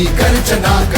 అంగీకరించనాక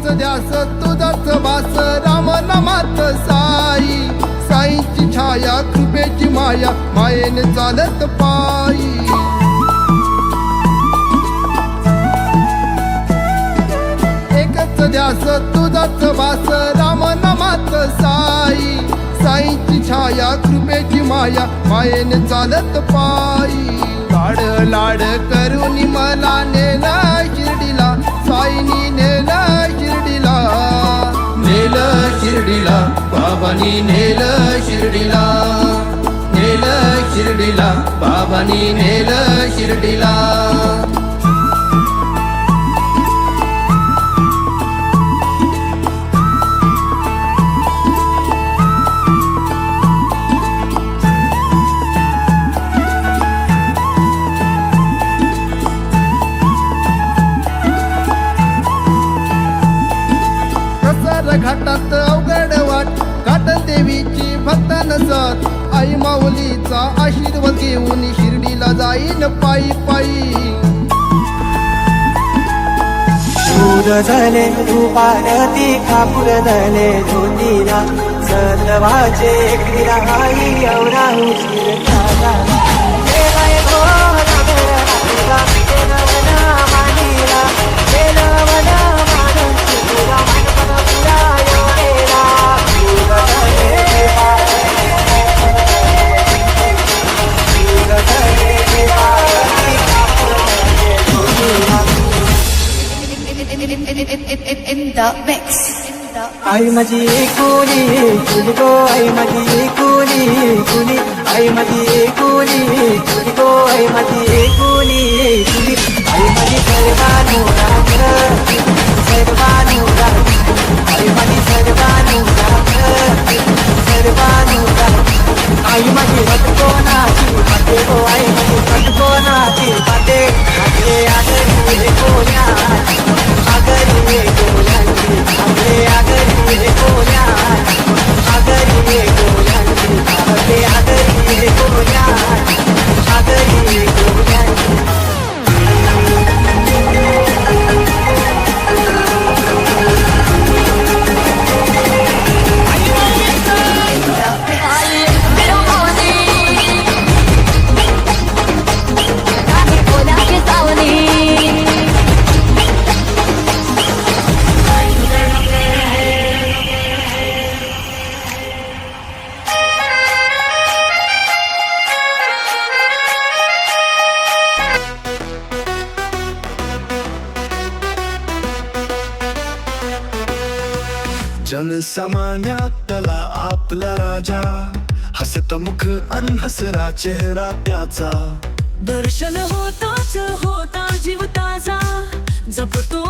एकच ध्यास तुझाच वास राम नामात साई साईची छाया कृपेची माया मायेने चालत पायी एकच ध्यास तुझाच वास राम नामात साई साईची छाया कृपेची माया मायेने चालत पायी लाड लाड करून मला नेला शिर्डीला बाबानी नेल शिर्डीला. नेल शिर्डीला बाबानी नेल शिर्डीला. घाटात अवघड वाट. घाट देवीची भक्त नसत आई माऊलीचा आशीर्वाद घेऊन शिर्डीला जाईन पायी पायी. झाले तू खापूर झाले ज्योतीला सर्वाचे एकटीला आई एवढा उशीर झाला. आई माझी कुली कुली गो आई माझी कुली कुली आई माझी कुली कुली गो आई माझी जनसामान्यातला आपला राजा. हसत मुख अनहसरा चेहरा त्याचा. दर्शन होताच होता जीव ताजा जपतो